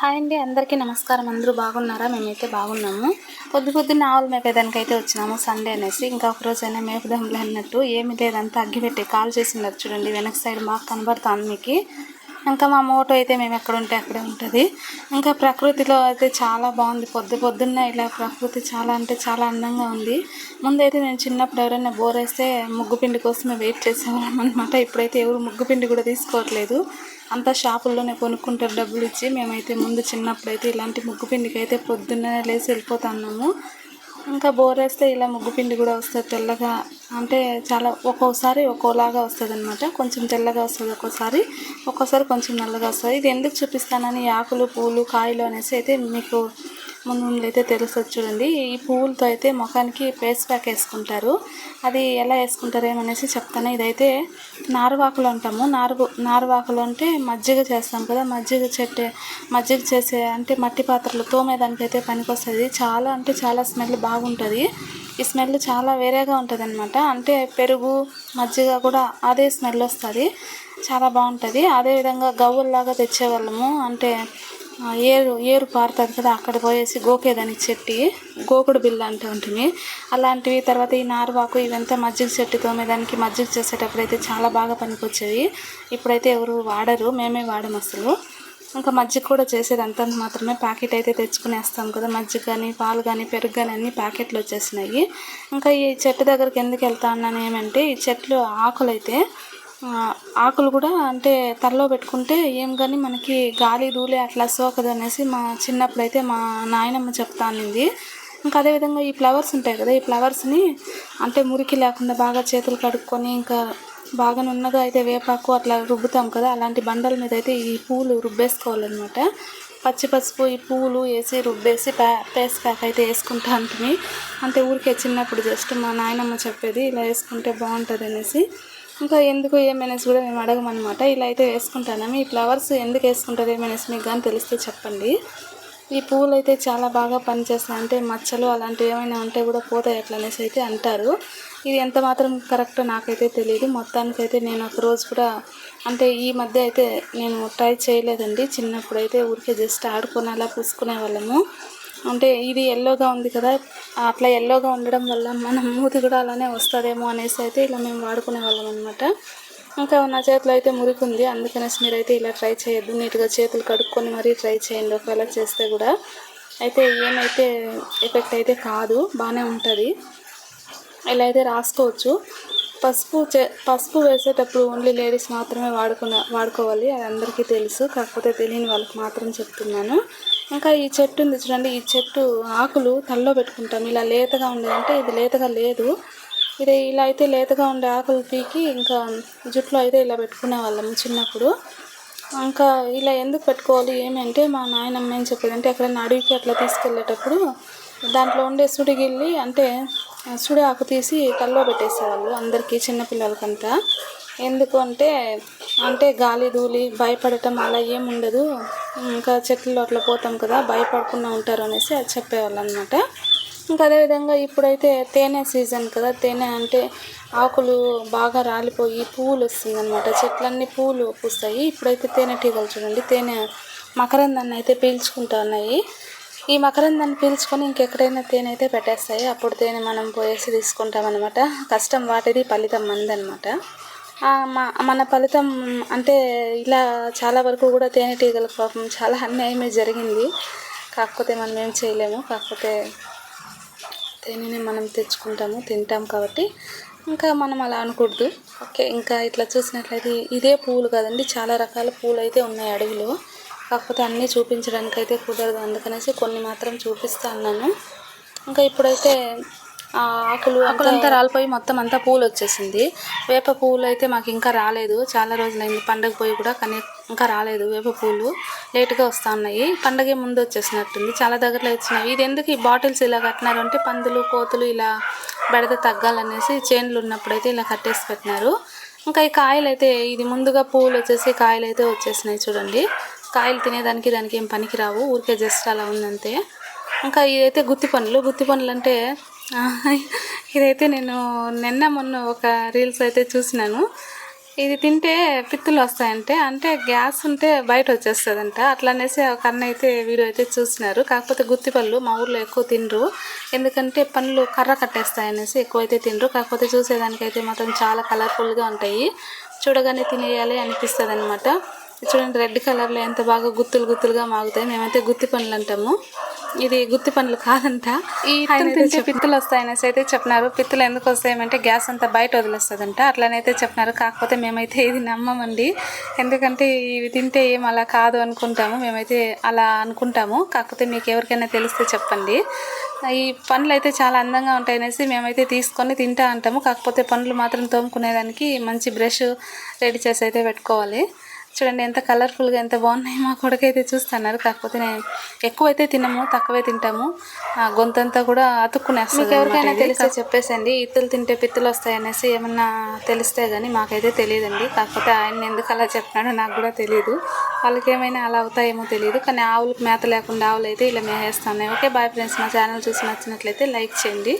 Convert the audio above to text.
Hi అండి అందరికీ నమస్కారం. అందరూ బాగున్నారా? మేమైతే బాగున్నాము. పొద్దు పొద్దున్న ఆవులు మేపేదానికి అయితే వచ్చినాము సండే అనేసి. ఇంకా ఒక రోజైనా మేపుదాంలే అన్నట్టు. ఏమి లేదంతా అగ్గిపెట్టి కాల్ చేసిండదు చూడండి. వెనక సైడ్ బాగా కనబడుతుంది మీకు. ఇంకా మా మోటో అయితే మేము ఎక్కడ ఉంటే అక్కడే ఉంటుంది. ఇంకా ప్రకృతిలో అయితే చాలా బాగుంది. పొద్దు పొద్దున్న ఇలా ప్రకృతి చాలా అంటే చాలా అందంగా ఉంది. ముందైతే నేను చిన్నప్పుడు ఎవరైనా బోర్ వేస్తే కోసమే వెయిట్ చేసేవాళ్ళం అనమాట ఇప్పుడైతే ఎవరు ముగ్గుపిండి కూడా తీసుకోవట్లేదు. అంతా షాపుల్లోనే కొనుక్కుంటారు డబ్బులు ఇచ్చి. మేమైతే ముందు చిన్నప్పుడు అయితే ఇలాంటి ముగ్గు పిండికి అయితే పొద్దున్నే లేచి వెళ్ళిపోతున్నాము ఇంకా బోరేస్తే ఇలా ముగ్గు పిండి కూడా వస్తుంది తెల్లగా. అంటే చాలా ఒక్కోసారి ఒక్కోలాగా వస్తుంది అనమాట కొంచెం తెల్లగా వస్తుంది ఒక్కోసారి ఒక్కోసారి కొంచెం నల్లగా వస్తుంది. ఇది ఎందుకు చూపిస్తానని ఆకులు పూలు కాయలు అనేసి అయితే మీకు ముందు అయితే తెలుస్తుంది చూడండి. ఈ పువ్వులతో అయితే ముఖానికి ఫేస్ ప్యాక్ వేసుకుంటారు. అది ఎలా వేసుకుంటారు ఏమనేసి చెప్తాను. ఇదైతే నారువాకులు అంటాము. నారు నారువాకులు అంటే మజ్జిగ చేస్తాం కదా. మజ్జిగ చెట్టు మజ్జిగ చేసే అంటే మట్టి పాత్రలు తోమేదానికి అయితే పనికొస్తుంది. చాలా అంటే చాలా స్మెల్ బాగుంటుంది. ఈ స్మెల్ చాలా వేరేగా ఉంటుంది అనమాట అంటే పెరుగు మజ్జిగ కూడా అదే స్మెల్ వస్తుంది. చాలా బాగుంటుంది. అదేవిధంగా గవ్వల్లాగా తెచ్చేవాళ్ళము. అంటే ఏరు ఏరు పారుతుంది కదా అక్కడ పోయేసి గోకేదానికి చెట్టి గోకుడు బిల్ల అంటూ ఉంటుంది. అలాంటివి తర్వాత ఈ నారువాకు ఇవంతా మజ్జిగ చెట్టు తోమేదానికి మజ్జిగ చేసేటప్పుడు అయితే చాలా బాగా పనికొచ్చేవి. ఇప్పుడైతే ఎవరు వాడరు మేమే వాడము అసలు. ఇంకా మజ్జిగ కూడా చేసేదంతా మాత్రమే ప్యాకెట్ అయితే తెచ్చుకునేస్తాం కదా మజ్జిగ కానీ పాలు కానీ పెరుగు కానీ అన్నీ ప్యాకెట్లు వచ్చేసినాయి. ఇంకా ఈ చెట్టు దగ్గరికి ఎందుకు వెళ్తా అన్నాను ఏమంటే ఈ చెట్లు ఆకులు అయితే ఆకులు కూడా అంటే తలలో పెట్టుకుంటే ఏం కానీ మనకి గాలి దూలే అట్లా సోకదు అనేసి మా చిన్నప్పుడు అయితే మా నాయనమ్మ చెప్తా అనింది. ఇంకా అదేవిధంగా ఈ ఫ్లవర్స్ ఉంటాయి కదా ఈ ఫ్లవర్స్ని అంటే మురికి లేకుండా బాగా చేతులు కడుక్కొని ఇంకా బాగా నున్నగా అయితే వేపాకు అట్లా రుబ్బుతాం కదా అలాంటి బండల మీద అయితే ఈ పూలు రుబ్బేసుకోవాలన్నమాట. పచ్చి పసుపు ఈ పూలు వేసి రుబ్బేసి ప్యా పేస్ ప్యాక్ అయితే వేసుకుంటా ఉంటుంది అంటే ఊరికే చిన్నప్పుడు జస్ట్ మా నాయనమ్మ చెప్పేది ఇలా వేసుకుంటే బాగుంటుంది అనేసి. ఇంకా ఎందుకు ఏమనేసి కూడా మేము అడగమన్నమాట. ఇలా అయితే వేసుకుంటాను? ఈ ఫ్లవర్స్ ఎందుకు వేసుకుంటారు? ఏమనేసి మీకు కానీ తెలిస్తే చెప్పండి. ఈ పువ్వులు అయితే చాలా బాగా పనిచేస్తాయి అంటే మచ్చలు అలాంటివి ఏమైనా ఉంటే కూడా పోతాయి అట్లా అనేసి అయితే అంటారు. ఇది ఎంత మాత్రం కరెక్టో నాకైతే తెలియదు మొత్తానికైతే నేను ఒక రోజు కూడా అంటే ఈ మధ్య అయితే నేను ట్రై చేయలేదండి. చిన్నప్పుడు అయితే ఊరికే జస్ట్ ఆడుకొని అలా పూసుకునే వాళ్ళము. అంటే ఇది ఎల్లోగా ఉంది కదా అట్లా ఎల్లోగా ఉండడం వల్ల మన మూతి కూడా అలానే వస్తుందేమో అనేసి అయితే ఇలా మేము వాడుకునే వాళ్ళం అనమాట ఇంకా నా చేతిలో అయితే మురికి ఉంది అందుకనేసి మీరైతే ఇలా ట్రై చేయొద్దు. నీట్గా చేతులు కడుక్కొని మరీ ట్రై చేయండి ఒకవేళ చేస్తే కూడా. అయితే ఏమైతే ఎఫెక్ట్ అయితే కాదు బాగానే ఉంటుంది. ఇలా అయితే రాసుకోవచ్చు. పసుపు చే పసుపు వేసేటప్పుడు ఓన్లీ లేడీస్ మాత్రమే వాడుకున్న వాడుకోవాలి అది అందరికీ తెలుసు. కాకపోతే తెలియని వాళ్ళకి మాత్రం చెప్తున్నాను. ఇంకా ఈ చెట్టు ఉంది చూడండి ఈ చెట్టు ఆకులు తల్లో పెట్టుకుంటాం ఇలా లేతగా ఉండేదంటే ఇది లేతగా లేదు. ఇది ఇలా అయితే లేతగా ఉండే ఆకులు పీకి ఇంకా జుట్లో అయితే ఇలా పెట్టుకునే వాళ్ళము చిన్నప్పుడు. ఇంకా ఇలా ఎందుకు పెట్టుకోవాలి ఏమంటే మా నాయనమ్మ ఏం చెప్పేది అంటే ఎక్కడైనా అడవికి అట్లా తీసుకెళ్ళేటప్పుడు దాంట్లో ఉండే సుడిగిల్లి అంటే సుడి ఆకు తీసి తల్లో పెట్టేసేవాళ్ళు అందరికీ చిన్నపిల్లలకంతా. ఎందుకు అంటే అంటే గాలి ధూళి భయపడటం అలా ఏం ఉండదు. ఇంకా చెట్లలో అట్లా పోతాం కదా భయపడకుండా ఉంటారు అనేసి అది చెప్పేవాళ్ళు అనమాట ఇంకా అదేవిధంగా ఇప్పుడైతే తేనె సీజన్ కదా తేనె అంటే ఆకులు బాగా రాలిపోయి పువ్వులు వస్తుందన్నమాట. చెట్లన్నీ పువ్వులు పూస్తాయి. ఇప్పుడైతే తేనెటీగలు చూడండి. తేనె మకరందాన్ని అయితే పీల్చుకుంటా ఉన్నాయి. ఈ మకరందాన్ని పీల్చుకొని ఇంకెక్కడైనా తేనె అయితే పెట్టేస్తాయి. అప్పుడు తేనె మనం పోయేసి తీసుకుంటాం అనమాట కష్టం వాటిది ఫలితం మందనమాట మన ఫలితం అంటే ఇలా చాలా వరకు కూడా తేనెటీగల పాపం చాలా అన్యాయమే జరిగింది. కాకపోతే మనం ఏం చేయలేము. కాకపోతే తేనెని మనం తెచ్చుకుంటాము తింటాం కాబట్టి ఇంకా మనం అలా అనకూడదు. ఓకే ఇంకా ఇట్లా చూసినట్లయితే ఇదే పువ్వులు కదండి చాలా రకాల పూలు అయితే ఉన్నాయి అడవిలో. కాకపోతే అన్నీ చూపించడానికి అయితే కుదరదు. అందుకనేసి కొన్ని మాత్రం చూపిస్తా అన్నాను. ఇంకా ఇప్పుడైతే ఆకులు ఆకులంతా రాలిపోయి మొత్తం అంతా పూలు వచ్చేసింది వేప పువ్వులు అయితే మాకు ఇంకా రాలేదు. చాలా రోజులైంది పండగ పోయి కూడా కానీ ఇంకా రాలేదు వేప పూలు. లేట్గా వస్తూ ఉన్నాయి. పండగే ముందు వచ్చేసినట్టుంది చాలా దగ్గరలో వచ్చినాయి ఇది ఎందుకు ఈ బాటిల్స్ ఇలా కట్టినారు అంటే పందులు కోతులు ఇలా బెడద తగ్గాలనేసి చేన్లు ఉన్నప్పుడైతే ఇలా కట్టేసి పెట్టినారు ఇంకా ఈ కాయలు అయితే ఇది ముందుగా పువ్వులు వచ్చేసి కాయలు అయితే వచ్చేసినాయి చూడండి. కాయలు తినేదానికి దానికి ఏం పనికిరావు. ఊరికే జస్ట్ అలా ఉందంతే. ఇంకా ఇదైతే గుత్తి పనులు. గుత్తి పనులు అంటే ఇదైతే నేను నిన్న మొన్న ఒక రీల్స్ అయితే చూసినాను. ఇది తింటే పిత్తులు వస్తాయంటే అంటే గ్యాస్ ఉంటే బయట వచ్చేస్తుందంట. అట్లా అనేసి ఒక అన్న అయితే వీడియో అయితే చూసినారు. కాకపోతే గుత్తి పళ్ళు మా ఊర్లో ఎక్కువ తినరు. ఎందుకంటే పళ్ళు కర్ర కట్టేస్తాయి అనేసి ఎక్కువ అయితే తినరు. కాకపోతే చూసేదానికైతే మాత్రం చాలా కలర్ఫుల్గా ఉంటాయి. చూడగానే తినేయాలి అనిపిస్తుంది అనమాట చూడండి రెడ్ కలర్లో ఎంత బాగా గుత్తులు గుత్తులుగా మాగుతాయి. మేమైతే గుత్తి పండ్లు అంటాము. ఇది గుత్తి పండ్లు కాదంట. ఈ తింటే పిత్తులు వస్తాయనేసి అయితే చెప్పినారు. పిత్తులు ఎందుకు వస్తాయంటే గ్యాస్ అంతా బయట వదిలేస్తుందంట. అట్లనైతే చెప్పినారు. కాకపోతే మేమైతే ఇది నమ్మమండి. ఎందుకంటే ఇవి తింటే ఏం అలా కాదు అనుకుంటాము. మేమైతే అలా అనుకుంటాము. కాకపోతే మీకు ఎవరికైనా తెలిస్తే చెప్పండి. ఈ పండ్లు అయితే చాలా అందంగా ఉంటాయనేసి మేమైతే తీసుకొని తింటా అంటాము కాకపోతే పండ్లు మాత్రం తోముకునేదానికి మంచి బ్రష్ రెడీ చేసి అయితే పెట్టుకోవాలి. చూడండి ఎంత కలర్ఫుల్గా ఎంత బాగున్నాయి మా కొడుకైతే చూస్తున్నారు. కాకపోతే నేను ఎక్కువైతే తినము తక్కువే తింటాము. ఆ గొంతంతా కూడా అతుక్కునేస్తుంది మీకు ఎవరికైనా తెలిస్తే చెప్పేసండి ఇత్తులు తింటే పిత్తులు వస్తాయి అనేసి ఏమన్నా తెలిస్తే కానీ మాకైతే తెలియదండి. కాకపోతే ఆయన ఎందుకు అలా చెప్పినాడో నాకు కూడా తెలియదు వాళ్ళకి ఏమైనా అలా అవుతాయేమో తెలియదు కానీ ఆవులకు మేత లేకుండా ఆవులు అయితే ఇలా మేసేస్తున్నాయి ఓకే బాయ్ ఫ్రెండ్స్. మా ఛానల్ చూసి నచ్చినట్లయితే లైక్ చేయండి.